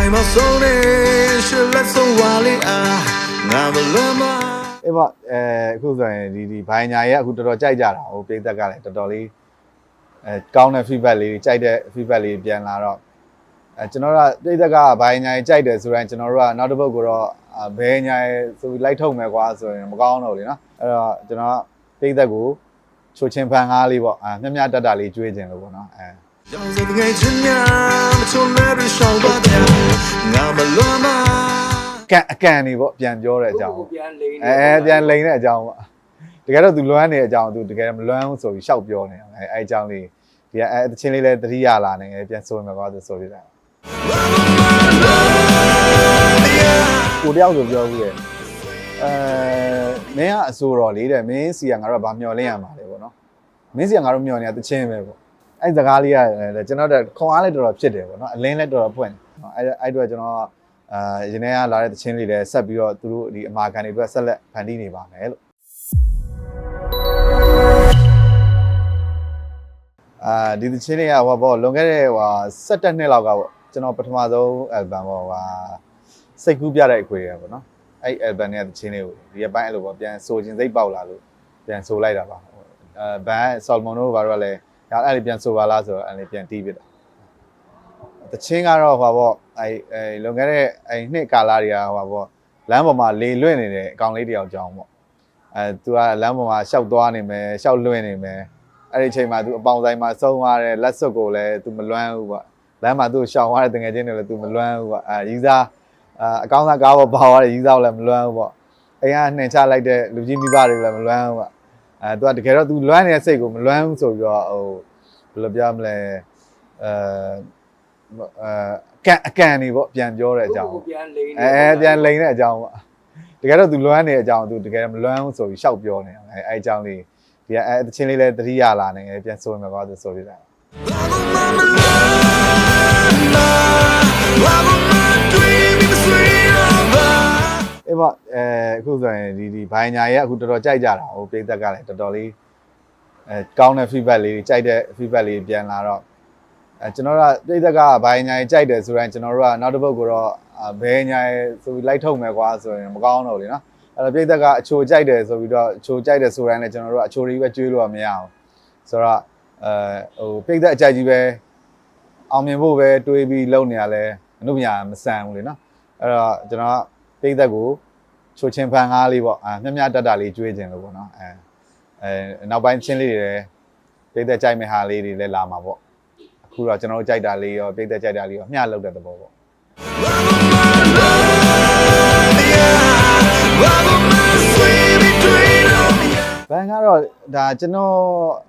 ဆိုင်မှာဆုံးနေရှစ်လက်ဆုံးဝါလေးအားငါမလွမ်းမအဲ့ပေါ့အဲအခုဆိုရင်ဒီဒီဘိုင်ညာရဲ့အခုတော်တော်ကြိုက်ကြတာဟိုပိတ်သက်ကလည်းတော်တော်လေးအဲကောင်းတဲ့ feedback လေးကြိုက်တဲ့ feedback လေးပြန်လာတော့အဲကျွန်တော်တို့ကပိတ်သက်ကဘိုင်ညာရဲ့ကြိုက်တယ်ဆိုရင်ကျွန်တော်တို့ကနောက်တစ်ပုတ်ကတော့အာဘဲညာရဲ့ဆိုပြီးလိုက်ထုတ်မယ်ကွာဆိုရင်မကောင်းတော့လေနော်အဲ့တော့ကျွန်တော်ကပိတ်သက်ကိုချိုချင်းဖန်ကားလေးပေါ့အာမျက်မျက်တက်တာလေးကျွေးခြင်းလို့ပေါ့နော်အဲ ကန့်အကန့်နေပေါ့ပြန်ပြောတဲ့အကြောင်းကိုပြန်လိန်အဲပြန်လိန်တဲ့အကြောင်းပေါ့တကယ်တော့ तू လွမ်းနေတဲ့အကြောင်း तू တကယ်မလွမ်းဘူးဆိုပြီးရှောက်ပြောနေအဲအဲအကြောင်းလေးဒီကအဲတချင်းလေးလည်းတတိယလာနေတယ်ပြန်ဆိုမယ်ကွာ तू ဆိုပြတာကိုတယောက်ဆိုပြောဘူးရဲ့အဲမင်းကအဆိုတော်လေးတဲ့မင်းစီကငါတို့ကဗာမျောလင်းရမှာလေပေါ့နော်မင်းစီကငါတို့မျောနေတာတချင်းပဲပေါ့ အဲ့စကားလေးကလည်းကျွန်တော်တို့ခွန်အားလည်းတော်တော်ဖြစ်တယ်ပေါ့နော်အလင်းလည်းတော်တော်ပွင့်တယ်အဲ့အဲ့တော့ကျွန်တော်အာရင်းနေကလာတဲ့တချင်းလေးလည်းဆက်ပြီးတော့သူတို့ဒီအမာခံတွေအတွက်ဆက်လက်ဖန်တီးနေပါမယ်လို့အာဒီသချင်းလေးကဟိုပေါ့လွန်ခဲ့တဲ့ဟို17နှစ်လောက်ကပေါ့ကျွန်တော်ပထမဆုံး album ပေါ့ဟာစိတ်ကူးပြတဲ့အခွေရပေါ့နော်အဲ့ album နဲ့သချင်းလေးကိုဒီအပိုင်းအဲ့လိုပေါ့ပြန်ဆိုခြင်းစိတ်ပေါက်လာလို့ပြန်ဆိုလိုက်တာပါအဲဘန်ဆော်မွန်တို့ဘာလို့လဲ ဒါအဲ့ဒီပြန်ဆိုပါလားဆိုတော့အဲ့ဒီပြန်တီးပြတယ်တချင်းကတော့ဟိုပေါ့အဲ့အဲ့လွန်ခဲ့တဲ့အဲ့နှစ်ကာလတွေကဟိုပေါ့လမ်းပေါ်မှာလေလွင့်နေတဲ့အကောင်လေးတယောက်ကြောင်းပေါ့အဲသူကလမ်းပေါ်မှာရှောက်သွားနေမယ်ရှောက်လွင့်နေမယ်အဲ့ဒီအချိန်မှာသူအပေါင်ဆိုင်မှာဆုံးသွားတဲ့လက်စွပ်ကိုလည်းသူမလွမ်းဘူးပေါ့လမ်းမှာသူရှောင်သွားတဲ့တငယ်ချင်းတွေလည်းသူမလွမ်းဘူးပေါ့အဲရီးစားအကောင်စားကားပေါ်ပါသွားတဲ့ရီးစားကိုလည်းမလွမ်းဘူးပေါ့အိမ်ကနှင်ချလိုက်တဲ့လူကြီးမိဘတွေကိုလည်းမလွမ်းဘူးပေါ့ အဲသူကတကယ်တော့သူလွမ်းနေတဲ့စိတ်ကိုမလွမ်းဘူးဆိုပြီးတော့ဟိုဘယ်လိုပြောမလဲအဲအဲအကန်အကန်နေပေါ့ပြန်ပြောတဲ့အကြောင်းပြန်လိန်နေအဲပြန်လိန်တဲ့အကြောင်းပေါ့တကယ်တော့သူလွမ်းနေတဲ့အကြောင်းသူတကယ်မလွမ်းဘူးဆိုပြီးရှောက်ပြောနေတာအဲအဲအကြောင်းလေးဒီအဲတချင်းလေးလည်းတတိယလာနေပြန်ဆိုရင်ကောသူဆိုပြတာ Love of my life, love of ပေါ့အဲအခုဆိုရင်ဒီဒီဘိုင်ညာရဲ့အခုတော်တော်ကြိုက်ကြတာဟိုပိတ်သက်ကလည်းတော်တော်လေးအဲကောင်းတဲ့ feedback လေးကြိုက်တဲ့ feedback လေးပြန်လာတော့အဲကျွန်တော်တို့ကပိတ်သက်ကဘိုင်ညာရဲ့ကြိုက်တယ်ဆိုရင်ကျွန်တော်တို့ကနောက်တစ်ပုတ်ကတော့ဘဲညာရဲ့ဆိုပြီးလိုက်ထုတ်မယ်ကွာဆိုရင်မကောင်းတော့လေနော်အဲ့တော့ပိတ်သက်ကအချိုကြိုက်တယ်ဆိုပြီးတော့အချိုကြိုက်တယ်ဆိုတိုင်းလည်းကျွန်တော်တို့ကအချိုတွေပဲကျွေးလို့မရအောင်ဆိုတော့အဲဟိုပိတ်သက်အကြိုက်ကြီးပဲအောင်မြင်ဖို့ပဲတွေးပြီးလုပ်နေရလဲအနုပညာမဆန်ဘူးလေနော်အဲ့တော့ကျွန်တော်ကပိတ်သက်ကို ချိုချင်းဖန်ကားလေးပေါ့အာမျက်မျက်တက်တာလေးကျွေးခြင်းလို့ပေါ့နော်အဲအဲနောက်ပိုင်းချင်းလေးတွေလည်းပြိသက်ကြိုက်မဲ့ဟာလေးတွေလည်းလာမှာပေါ့အခုတော့ကျွန်တော်တို့ကြိုက်တာလေးရောပြိသက်ကြိုက်တာလေးရောမျှလောက်တဲ့သဘောပေါ့ဘန်ကတော့ဒါကျွန်တော်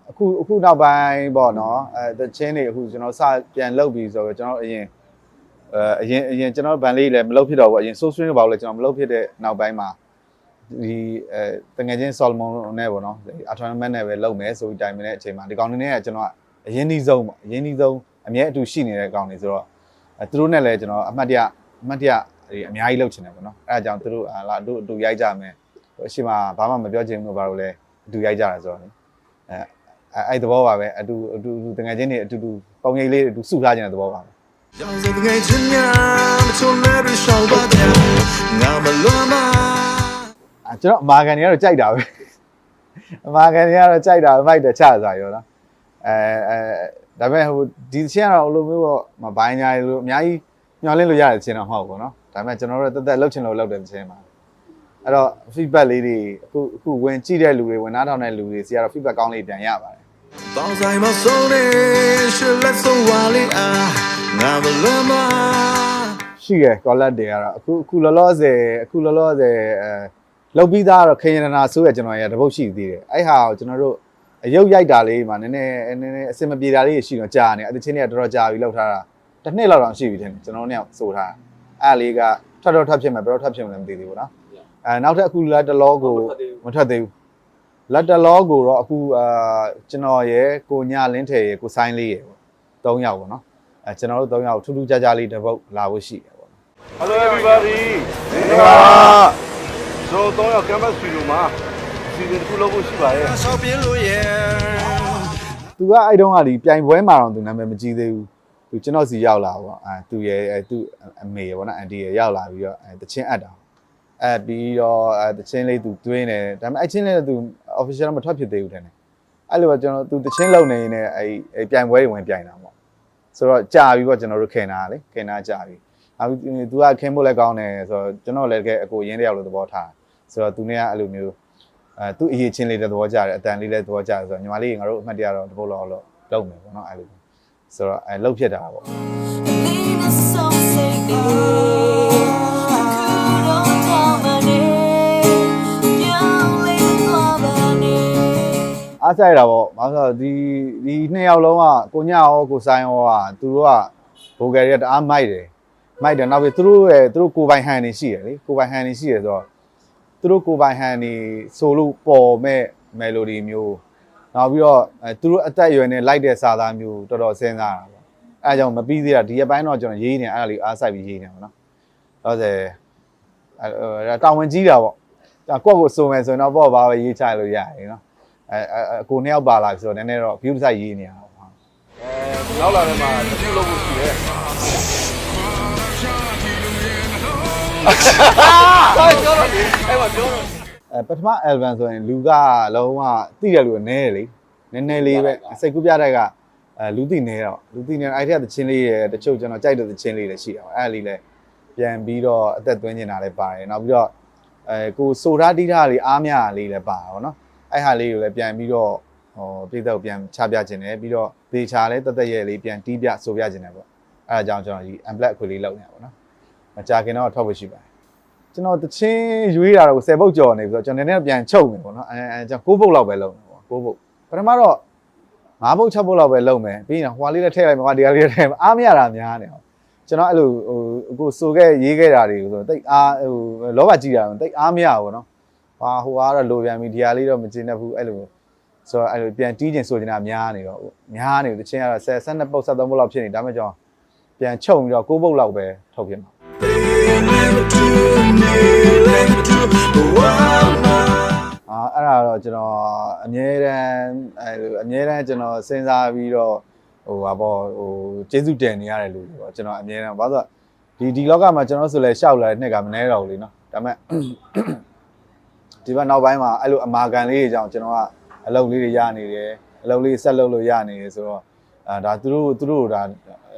အခုအခုနောက်ပိုင်းပေါ့နော်အဲတချင်းတွေအခုကျွန်တော်စပြန်လုပ်ပြီးဆိုတော့ကျွန်တော်အရင် အဲအရင်အရင်ကျွန်တော်ဗန်လေးလည်းမလုပ်ဖြစ်တော့ဘူးအရင် source string တွေပါလို့လည်းကျွန်တော်မလုပ်ဖြစ်တဲ့နောက်ပိုင်းမှာဒီအဲတငယ်ချင်း Solomon နဲ့ပေါ့နော်အထွန်းမက်နဲ့ပဲလုပ်မယ်ဆိုပြီးတိုင်နေတဲ့အချိန်မှာဒီကောင်တွေနဲ့ကကျွန်တော်ကအရင်ဒီဆုံးပေါ့အရင်ဒီဆုံးအမြဲအတူရှိနေတဲ့ကောင်တွေဆိုတော့အဲသူတို့နဲ့လည်းကျွန်တော်အမှတ်တရအမှတ်တရဒီအများကြီးလုပ်ချင်တယ်ပေါ့နော်အဲအကြောင်းသူတို့ဟာလာအတူအတူရိုက်ကြမယ်အရှိမဘာမှမပြောချင်ဘူးဘာလို့လဲအတူရိုက်ကြတာဆိုတော့လေအဲအဲအဲ့သဘောပါပဲအတူအတူတငယ်ချင်းတွေအတူတူပုံရိပ်လေးအတူစုထားခြင်းတဲ့သဘောပါပဲ အကျွန်တော်အမာခံတွေကတော့ကြိုက်တာပဲအမာခံတွေကတော့ကြိုက်တာမိုက်တယ်ချစားရောလားအဲအဲဒါပေမဲ့ဟိုဒီချင်းကတော့အလိုမျိုးပေါ့မဘိုင်းညာလို့အများကြီးညှော်လင့်လို့ရတဲ့ချင်းတော့မဟုတ်ဘူးเนาะဒါပေမဲ့ကျွန်တော်တို့တက်တက်လှုပ်ချင်လို့လှုပ်တယ်ချင်းပါအဲ့တော့ feedback လေးတွေအခုအခုဝင်ကြည့်တဲ့လူတွေဝင်နားထောင်တဲ့လူတွေစီကတော့ feedback ကောင်းလေးပြန်ရပါတယ် ပေါင်းဆိုင်မဆုံးနေရှစ်လက်ဆုံးဝါလေးအားငါမလွမ်းမရှိရယ်ကောလက်တွေကတော့အခုအခုလောလောဆယ်အခုလောလောဆယ်အဲလောက်ပြီးသားတော့ခရင်နာဆိုးရကျွန်တော်ရတပုတ်ရှိသေးတယ်အဲ့ဟာကိုကျွန်တော်တို့အယုတ်ရိုက်တာလေးမှာနည်းနည်းနည်းနည်းအစင်မပြေတာလေးရှိတော့ကြာနေအဲ့ဒီချင်းတွေကတော်တော်ကြာပြီလောက်ထားတာတစ်နှစ်လောက်တောင်ရှိပြီထင်တယ်ကျွန်တော်เนี่ยစိုးထားအဲ့လေးကထွက်တော့ထွက်ဖြစ်မယ်ဘယ်တော့ထွက်ဖြစ်မလဲမသိသေးဘူးเนาะအဲနောက်ထပ်အခုလာတလောကိုမထွက်သေးဘူး လက်တလောကိုတော့အခုအာကျွန်တော်ရယ်ကိုညလင်းထယ်ရယ်ကိုဆိုင်းလေးရယ်ပေါ့၃ယောက်ပေါ့နော်အဲကျွန်တော်တို့၃ယောက်ထူးထူးခြားခြားလေးတစ်ပုတ်လာဖို့ရှိတယ်ပေါ့ Hello everybody မင်္ဂလာဆိုတော့၃ယောက် campus studio မှာစီစဉ်တစ်ခုလုပ်ဖို့ရှိပါတယ်ဆော့ပြင်းလို့ရယ်သူကအဲ့တုန်းကဒီပြိုင်ပွဲမှာတော့သူနာမည်မကြီးသေးဘူးသူကျွန်တော်စီရောက်လာပေါ့အဲသူရယ်အဲသူအမေရယ်ပေါ့နော်အန်တီရယ်ရောက်လာပြီးတော့အဲတချင်းအပ်တာအဲပြီးတော့အဲတချင်းလေးသူတွင်းတယ်ဒါပေမဲ့အချင်းလေးကသူ official မထွက်ဖြစ်သေးဘူးတဲ့နဲ့အဲ့လိုပဲကျွန်တော်သူတချင်းလုံနေနေအဲအဲပြိုင်ပွဲတွေဝင်ပြိုင်တာပေါ့ဆိုတော့ကြာပြီပေါ့ကျွန်တော်တို့ခင်တာလေခင်တာကြာပြီနောက်ပြီးသူကခင်ဖို့လည်းကောင်းတယ်ဆိုတော့ကျွန်တော်လည်းကအကိုရင်းတယောက်လိုသဘောထားဆိုတော့သူနဲ့ကအဲ့လိုမျိုးအဲသူအရေးချင်းလေးတဲ့သဘောကြတယ်အတန်လေးလည်းသဘောကြတယ်ဆိုတော့ညီမလေးငါတို့အမှတ်တရတော့တပုတ်လောက်လောက်လုပ်မယ်ပေါ့နော်အဲ့လိုဆိုတော့အဲလှုပ်ဖြစ်တာပေါ့ အားဆိုင်တာပေါ့ဘာလို့လဲဆိုတော့ဒီဒီနှစ်ယောက်လုံးကကိုညရောကိုဆိုင်ရောကသူတို့ကဘိုဂယ်ရီကတအားမိုက်တယ်မိုက်တယ်နောက်ပြီးသူတို့ရဲ့သူတို့ကိုယ်ပိုင်ဟန်နေရှိတယ်လေကိုယ်ပိုင်ဟန်နေရှိတယ်ဆိုတော့သူတို့ကိုယ်ပိုင်ဟန်နေဆိုလို့ပေါ်မဲ့မယ်လိုဒီမျိုးနောက်ပြီးတော့အဲသူတို့အသက်အရွယ်နဲ့လိုက်တဲ့စာသားမျိုးတော်တော်စဉ်းစားတာပေါ့အဲအကြောင့်မပြီးသေးတာဒီရက်ပိုင်းတော့ကျွန်တော်ရေးနေအဲ့ဒါလေးအားဆိုင်ပြီးရေးနေပါတော့တော့ဆယ်အဲတောင်ဝင်ကြီးတာပေါ့ဒါကိုယ့်ကိုစုံမယ်ဆိုရင်တော့ပေါ့ပါပဲရေးချလို့ရတယ်နော် အဲအဲအကိုနှစ်ယောက်ပါလာပြီဆိုတော့နည်းနည်းတော့ view site ရေးနေရအောင်ဟာအဲနောက်လာတဲ့မှာတစ်ခုလုံးဖို့ရှိတယ်ဟာပြောတော့လေအဲ့မှာပြောတော့အဲပထမ album ဆိုရင်လူကလုံးဝတိတယ်လူကနည်းတယ်လေနည်းနည်းလေးပဲစိတ်ကူးပြတဲ့ကအဲလူတိနေတော့လူတိနေအဲ့ထက်သချင်းလေးရတချို့ကျွန်တော်ကြိုက်တဲ့သချင်းလေးလည်းရှိတာပေါ့အဲ့ဒါလေးလည်းပြန်ပြီးတော့အသက်သွင်းနေတာလည်းပါတယ်နောက်ပြီးတော့အဲကိုဆိုထားတိထားလေးအားမရလေးလည်းပါတာပေါ့နော် အဲ့ဟာလေးကိုလည်းပြန်ပြီးတော့ဟောပြည်သက်ကိုပြန်ချပြခြင်းတယ်ပြီးတော့ဒေချာလည်းတသက်ရဲ့လေးပြန်တီးပြဆိုပြခြင်းတယ်ပေါ့အဲ့ဒါကြောင့်ကျွန်တော်ဒီ unblack ခွေလေးလောက်နေတာပေါ့နော်မကြခင်တော့ထောက်ဖို့ရှိပါတယ်ကျွန်တော်တချင်းရွေးတာတော့10ပုတ်ကြော်နေပြီးတော့ကျွန်တော်နည်းနည်းပြန်ချုပ်နေပေါ့နော်အဲအဲကျွန်တော်9ပုတ်လောက်ပဲလုပ်နေပေါ့9ပုတ်ပထမတော့5ပုတ်6ပုတ်လောက်ပဲလုပ်မယ်ပြီးရင်ဟွာလေးလည်းထည့်လိုက်မှာဒီဟာလေးလည်းထည့်မှာအားမရတာများနေအောင်ကျွန်တော်အဲ့လိုဟိုအခုစိုးခဲ့ရေးခဲ့တာတွေကိုဆိုတိတ်အားဟိုလောဘကြီးတာတိတ်အားမရဘူးနော် ဟာဟိုအားတော့လိုပြန်ပြီဒီဟာလေးတော့မကျင်တတ်ဘူးအဲ့လိုဆိုတော့အဲ့လိုပြန်တီးကျင်ဆိုကျင်တာများနေတော့များနေတချင်းကတော့10 12ပုတ်13ပုတ်လောက်ဖြစ်နေဒါမှမဟုတ်ကျွန်တော်ပြန်ချုပ်ပြီးတော့9ပုတ်လောက်ပဲထုတ်ပြမှာအာအဲ့ဒါတော့ကျွန်တော်အမြဲတမ်းအဲလိုအမြဲတမ်းကျွန်တော်စဉ်းစားပြီးတော့ဟိုဟာပေါ့ဟိုကျေးဇူးတင်နေရတယ်လို့ပေါ့ကျွန်တော်အမြဲတမ်းဘာလို့လဲဒီဒီလောကမှာကျွန်တော်ဆိုလဲရှောက်လာတဲ့နှစ်ကမနေတော့ဘူးလေနော်ဒါပေမဲ့ ဒီဘက်နောက်ပိုင်းမှာအဲ့လိုအမာကန်လေးတွေကြောင့်ကျွန်တော်ကအလုပ်လေးတွေရနေတယ်အလုပ်လေးဆက်လုပ်လို့ရနေတယ်ဆိုတော့အာဒါသူတို့သူတို့ဒါ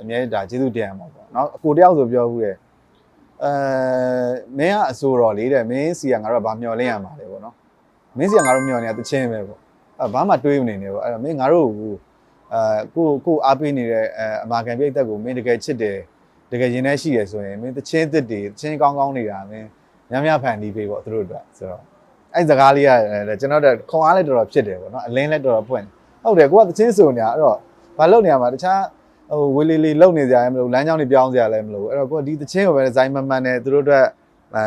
အမြဲဒါကျေးဇူးတင်ရမှာပေါ့နော်အကိုတယောက်ဆိုပြောဘူးတဲ့အဲမင်းကအဆိုတော်လေးတဲ့မင်းစီကငါတို့ကဗာမျောလင်းရမှာလေပေါ့နော်မင်းစီကငါတို့မျောနေတာတချင်းပဲပေါ့အဲဘာမှတွေးမနေနဲ့ပေါ့အဲ့တော့မင်းငါတို့ကိုအဲကိုကိုအားပေးနေတဲ့အဲအမာကန်ပြိတ်သက်ကိုမင်းတကယ်ချစ်တယ်တကယ်ရင်ထဲရှိတယ်ဆိုရင်မင်းတချင်းသစ်တွေတချင်းကောင်းကောင်းနေတာမင်းညများဖန်တီးပေးပေါ့သူတို့အတွက်ဆိုတော့ အဲ့စကားလေးကလည်းကျွန်တော်တို့ခွန်အားလည်းတော်တော်ဖြစ်တယ်ပေါ့နော်အလင်းလည်းတော်တော်ပွင့်ဟုတ်တယ်ကိုကတချင်းဆိုနေတာအဲ့တော့ဘာလုပ်နေရမှာတခြားဟိုဝေလီလီလုံနေကြရမလို့လမ်းကြောင်းတွေပြောင်းစရာလည်းမလိုအဲ့တော့ကိုကဒီတချင်းကိုပဲဒီဇိုင်းမမှန်နဲ့သူတို့အတွက်အဲ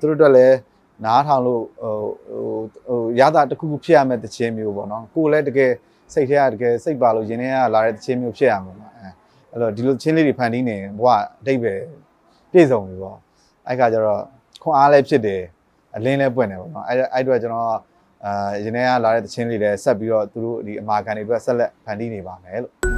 သူတို့အတွက်လည်းနားထောင်လို့ဟိုဟိုဟိုရတာတစ်ခုခုဖြစ်ရမယ့်တခြင်းမျိုးပေါ့နော်ကိုယ်လည်းတကယ်စိတ်ထဲကတကယ်စိတ်ပါလို့ရင်ထဲကလာတဲ့တခြင်းမျိုးဖြစ်ရမှာပါအဲအဲ့တော့ဒီလိုချင်းလေးတွေဖန်တီးနေရင်ဘဝအတိတ်ပဲပြည့်စုံပြီပေါ့အဲ့ခါကျတော့ခွန်အားလည်းဖြစ်တယ် အလင်းလည်းပွင့်တယ်ပေါ့နော်အဲ့အဲ့အတွက်ကျွန်တော်အာရင်ထဲကလာတဲ့တခြင်းလေးတွေဆက်ပြီးတော့သူတို့ဒီအမာခံတွေအတွက်ဆက်လက်ဖန်တီးနေပါမယ်လို့